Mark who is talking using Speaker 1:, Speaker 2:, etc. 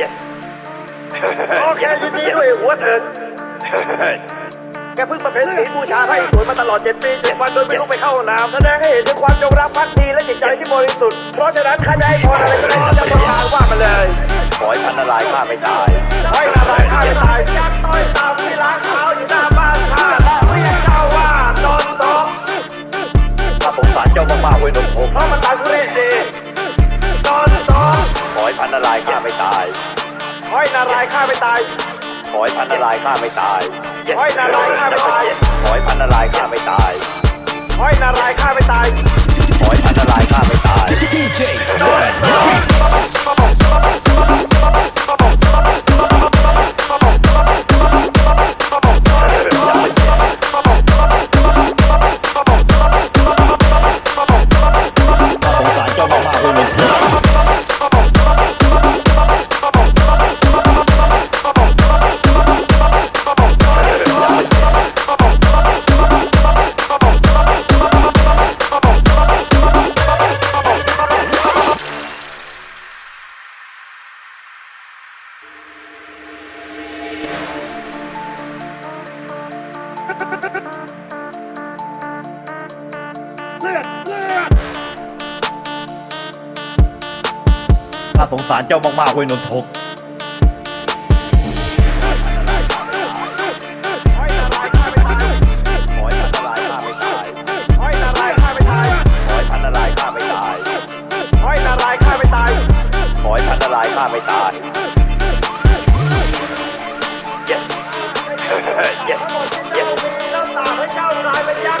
Speaker 1: yes
Speaker 2: โอเคยินดีด้วยหัวเถิดแกเพิ่งมาเป็นศีลบูชาให้สวยมาตลอดเจ็ดปีเจ็ดวันโดยไม่ต้องไปเข้าห้องน้ำแสดงให้เห็นถึงความจงรักภักดีและจิตใจที่บริสุทธิ์ เพราะฉะนั้นข้าจะให้พรอะไรก็ได้ที่เจะประทานว่ามาเลย
Speaker 1: ขอให้พันนารายณ์ข้าไม่ตาย
Speaker 2: ให้นารายณ์ข้าไม่ตายยักษ์ต้อยตามที่ล้า นารา
Speaker 1: ยณ์ข้าไม่ตาย
Speaker 2: ข
Speaker 1: อให้พันนารายณ์ข้าไม่ตาย
Speaker 2: ให้นารายณ์ข้าไม่ตาย
Speaker 1: ขอให้พันนารายณ์ข้าไม่ตาย
Speaker 2: ให้นารายณ์ข้าไม่ตาย
Speaker 1: ขอให้พันนารายณ์ข้าไม่ตายส ข้าสงสารเจ้ามากๆเว้ยนนทก
Speaker 2: ให้นารายณ์ข้าไม่ตาย
Speaker 1: ขอให้พันนารายณ์ข้าไม่ตาย
Speaker 2: ให้นารายณ์ข้าไม่ตาย
Speaker 1: ขอให้พันนารายณ์ข้าไม่ตาย
Speaker 2: ให้นารายณ์ข้าไม่ตาย
Speaker 1: ขอให้พันนารายณ์ข้าไม่ตาย yes yes
Speaker 2: ทั้งหมดที่เจ้า